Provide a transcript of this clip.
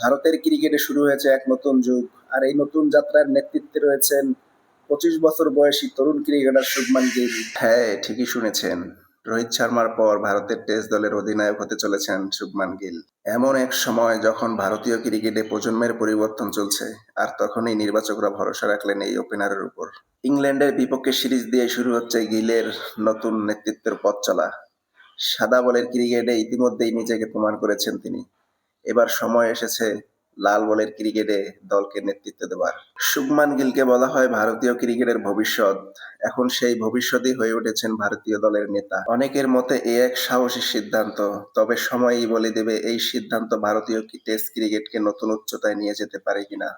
ভারতের ক্রিকেটে শুরু হয়েছে এক নতুন যুগ। আর এই নতুন যাত্রার নেতৃত্বে রয়েছেন পঁচিশ বছর বয়সী তরুণ ক্রিকেটার শুভমান গিল। হ্যাঁ ঠিকই শুনেছেন। রোহিত শর্মার পর ভারতের টেস্ট দলের অধিনায়ক হতে চলেছেন শুভমান গিল। এমন এক সময় যখন ভারতীয় ক্রিকেটে প্রজন্মের পরিবর্তন চলছে, আর তখনই নির্বাচকরা ভরসা রাখলেন এই ওপেনারের উপর। ইংল্যান্ডের বিপক্ষে সিরিজ দিয়ে শুরু হচ্ছে গিলের নতুন নেতৃত্বের পথ চলা। সাদা বলের ক্রিকেটে ইতিমধ্যেই নিজেকে প্রমাণ করেছেন তিনি। এবার সময় এসেছে লাল বলের ক্রিকেটে দলকে নেতৃত্ব দেওয়ার শুভমান গিলকে বলা হয় ভারতীয় ক্রিকেটের ভবিষ্যৎ। এখন সেই ভবিষ্যতই হয়ে উঠেছেন ভারতীয় দলের নেতা। অনেকের মতে এ এক সাহসী সিদ্ধান্ত, তবে সময়ই বলে দেবে এই সিদ্ধান্ত ভারতীয় টেস্ট ক্রিকেটকে নতুন উচ্চতায় নিয়ে যেতে পারে কিনা।